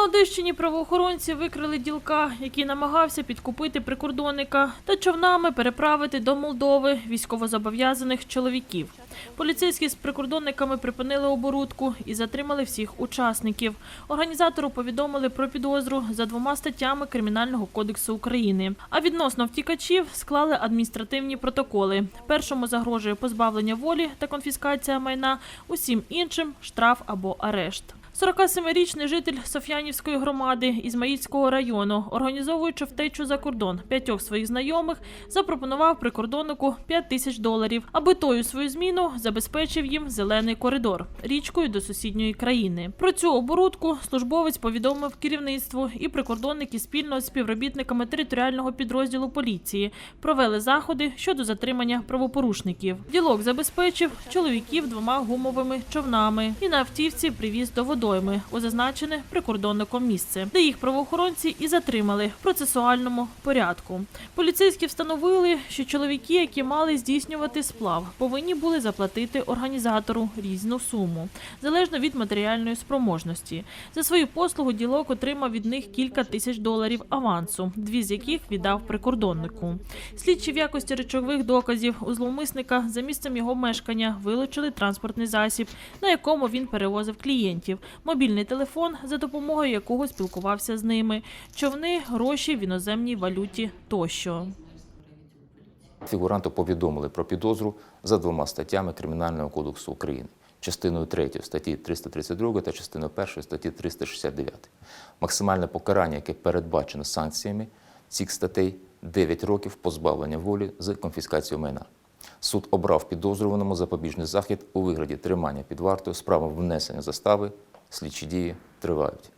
На Одещині правоохоронці викрили ділка, який намагався підкупити прикордонника та човнами переправити до Молдови військовозобов'язаних чоловіків. Поліцейські з прикордонниками припинили оборудку і затримали всіх учасників. Організатору повідомили про підозру за двома статтями Кримінального кодексу України. А відносно втікачів склали адміністративні протоколи. Першому загрожує позбавлення волі та конфіскація майна, усім іншим штраф або арешт. 47-річний житель Соф'янівської громади Ізмаїльського району, організовуючи втечу за кордон п'ятьох своїх знайомих, запропонував прикордоннику 5 тисяч доларів, аби той у свою зміну забезпечив їм зелений коридор річкою до сусідньої країни. Про цю оборудку службовець повідомив керівництву, і прикордонники спільно з співробітниками територіального підрозділу поліції провели заходи щодо затримання правопорушників. Ділок забезпечив чоловіків двома гумовими човнами і на автівці привіз до водойми у зазначене прикордонником місце, де їх правоохоронці і затримали в процесуальному порядку. Поліцейські встановили, що чоловіки, які мали здійснювати сплав, повинні були заплатити організатору різну суму, залежно від матеріальної спроможності. За свою послугу ділок отримав від них кілька тисяч доларів авансу, дві з яких віддав прикордоннику. Слідчі в якості речових доказів у зловмисника за місцем його мешкання вилучили транспортний засіб, на якому він перевозив клієнтів, мобільний телефон, за допомогою якого спілкувався з ними, човни, гроші в іноземній валюті тощо. Фігуранту повідомили про підозру за двома статтями Кримінального кодексу України. Частиною 3 статті 332 та частиною 1 статті 369. Максимальне покарання, яке передбачено санкціями цих статей 9 років позбавлення волі з конфіскацією майна. Суд обрав підозрюваному запобіжний захід у вигляді тримання під вартою з правом внесення застави слідчі дії тривають.